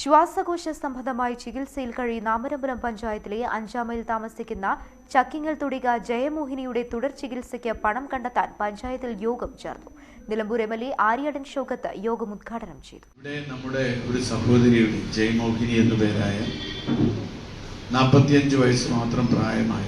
ശ്വാസകോശ സംബന്ധമായി ചികിത്സയിൽ കഴിയുന്ന അമരപുരം പഞ്ചായത്തിലെ അഞ്ചാമയിൽ താമസിക്കുന്ന ചക്കിങ്ങൽ തുടിക ജയമോഹിനിയുടെ തുടർ ചികിത്സയ്ക്ക് പണം കണ്ടെത്താൻ പഞ്ചായത്തിൽ യോഗം ചേർന്നു. Nilambur M L A Aryadan Shoukath യോഗം ഉദ്ഘാടനം ചെയ്തു. ഇവിടെ നമ്മുടെ ഒരു സഹോദരിയുടെ ജയമോഹിനി എന്നു പേരായ നാൽപ്പത്തിയഞ്ച് വയസ്സ് മാത്രം പ്രായമായ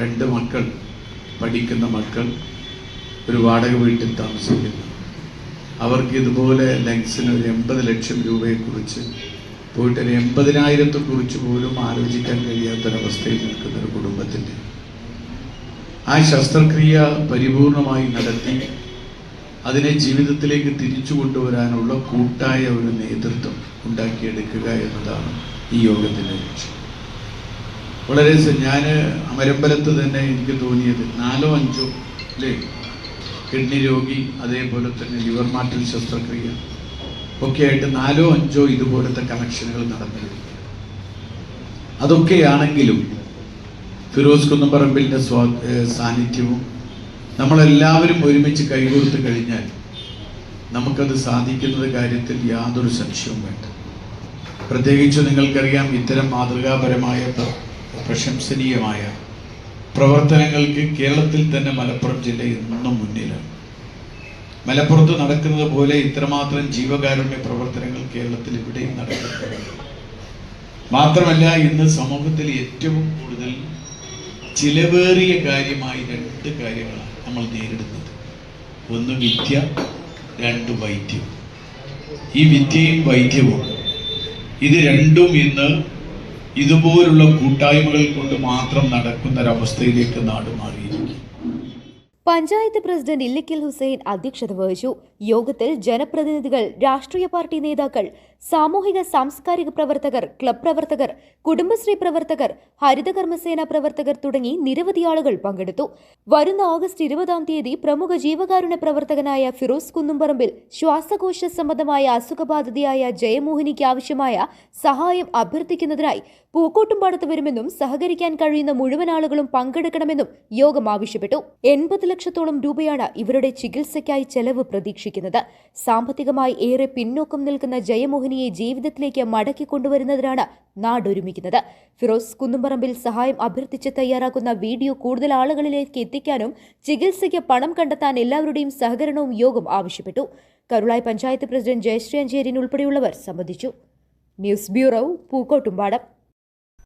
രണ്ട് മക്കൾ പഠിക്കുന്ന മക്കൾ ഒരു വാടക വീട്ടിൽ താമസിക്കുന്നു. അവർക്ക് ഇതുപോലെ ലങ്സിന് ഒരു എൺപത് ലക്ഷം രൂപയെക്കുറിച്ച് പോയിട്ട് ഒരു എൺപതിനായിരത്തെ കുറിച്ച് പോലും ആലോചിക്കാൻ കഴിയാത്തൊരവസ്ഥയിൽ നിൽക്കുന്ന ഒരു കുടുംബത്തിന്റെ ആ ശസ്ത്രക്രിയ പരിപൂർണമായി നടത്തി അതിനെ ജീവിതത്തിലേക്ക് തിരിച്ചു കൊണ്ടുവരാനുള്ള കൂട്ടായ ഒരു നേതൃത്വം ഉണ്ടാക്കിയെടുക്കുക എന്നതാണ് ഈ യോഗത്തിന്റെ ലക്ഷ്യം. വളരെ ഞാൻ അമരമ്പലത്ത് തന്നെ എനിക്ക് തോന്നിയത് നാലോ അഞ്ചോ അല്ലേ? കിഡ്നി രോഗി അതേപോലെ തന്നെ ലിവർ മാറ്റൽ ശസ്ത്രക്രിയ ഒക്കെ ആയിട്ട് നാലോ അഞ്ചോ ഇതുപോലത്തെ കണക്ഷനുകൾ നടന്നിരുന്നു അതൊക്കെയാണെങ്കിലും ഫിറോസ് കുന്നപ്പറമ്പിലിന്റെ സ്വാ സാന്നിധ്യവും നമ്മളെല്ലാവരും ഒരുമിച്ച് കൈകോർത്ത് കഴിഞ്ഞാൽ നമുക്കത് സാധിക്കുന്നത് കാര്യത്തിൽ യാതൊരു സംശയവും വേണ്ട. പ്രത്യേകിച്ച് നിങ്ങൾക്കറിയാം ഇത്തരം മാതൃകാപരമായ പ്രശംസനീയമായ പ്രവർത്തനങ്ങൾക്ക് കേരളത്തിൽ തന്നെ മലപ്പുറം ജില്ല ഇന്നും മുന്നിലാണ്. മലപ്പുറത്ത് നടക്കുന്നത് പോലെ ഇത്രമാത്രം ജീവകാരുണ്യ പ്രവർത്തനങ്ങൾ കേരളത്തിൽ ഇവിടെയും നടക്കുന്നുണ്ട്. മാത്രമല്ല ഇന്ന് സമൂഹത്തിൽ ഏറ്റവും കൂടുതൽ ചിലവേറിയ കാര്യമായി രണ്ട് കാര്യങ്ങളാണ് നമ്മൾ നേരിടുന്നത്. ഒന്ന് വിദ്യ രണ്ട് വൈദ്യം. ഈ വിദ്യയും വൈദ്യവും ഇത് രണ്ടും ഇന്ന് ഇതുപോലുള്ള കൂട്ടായ്മകൾ കൊണ്ട് മാത്രം നടക്കുന്ന ഒരവസ്ഥയിലേക്ക് നാട് മാറിയിരിക്കും പഞ്ചായത്ത് പ്രസിഡന്റ് ഇല്ലിക്കൽ ഹുസൈൻ അധ്യക്ഷത വഹിച്ചു. യോഗത്തിൽ ജനപ്രതിനിധികൾ രാഷ്ട്രീയ പാർട്ടി നേതാക്കൾ സാമൂഹിക സാംസ്കാരിക പ്രവർത്തകർ ക്ലബ് പ്രവർത്തകർ കുടുംബശ്രീ പ്രവർത്തകർ ഹരിതകർമ്മസേന പ്രവർത്തകർ തുടങ്ങി നിരവധി ആളുകൾ പങ്കെടുത്തു. വരുന്ന ഓഗസ്റ്റ് ഇരുപതാം തീയതി പ്രമുഖ ജീവകാരുണ്യ പ്രവർത്തകനായ ഫിറോസ് കുന്നുംപറമ്പിൽ ശ്വാസകോശ സംബന്ധമായ അസുഖബാധിതയായ ജയമോഹിനിക്ക് ആവശ്യമായ സഹായം അഭ്യർത്ഥിക്കുന്നതിനായി പൂക്കോട്ടുംപാടത്ത് വരുമെന്നും സഹകരിക്കാൻ കഴിയുന്ന മുഴുവൻ ആളുകളും പങ്കെടുക്കണമെന്നും യോഗം ആവശ്യപ്പെട്ടു. എൺപത് ലക്ഷത്തോളം രൂപയാണ് ഇവരുടെ ചികിത്സയ്ക്കായി ചെലവ് പ്രതീക്ഷിക്കുന്നത്. സാമ്പത്തികമായി ഏറെ പിന്നോക്കം നിൽക്കുന്ന ജയമോഹിനിയെ ജീവിതത്തിലേക്ക് മടക്കി കൊണ്ടുവരുന്നതിനാണ് നാടൊരുമിക്കുന്നത്. ഫിറോസ് കുന്നുംപറമ്പിൽ സഹായം അഭ്യർത്ഥിച്ച് തയ്യാറാക്കുന്ന വീഡിയോ കൂടുതൽ ആളുകളിലേക്ക് എത്തിക്കാനും ചികിത്സയ്ക്ക് പണം കണ്ടെത്താൻ എല്ലാവരുടെയും സഹകരണവും യോഗം ആവശ്യപ്പെട്ടു. കരുളായി പഞ്ചായത്ത് പ്രസിഡന്റ് ജയശ്രീ അഞ്ചേരിൻ ഉൾപ്പെടെയുള്ളവർ സംബന്ധിച്ചു. News bureau Pookkottumpadam.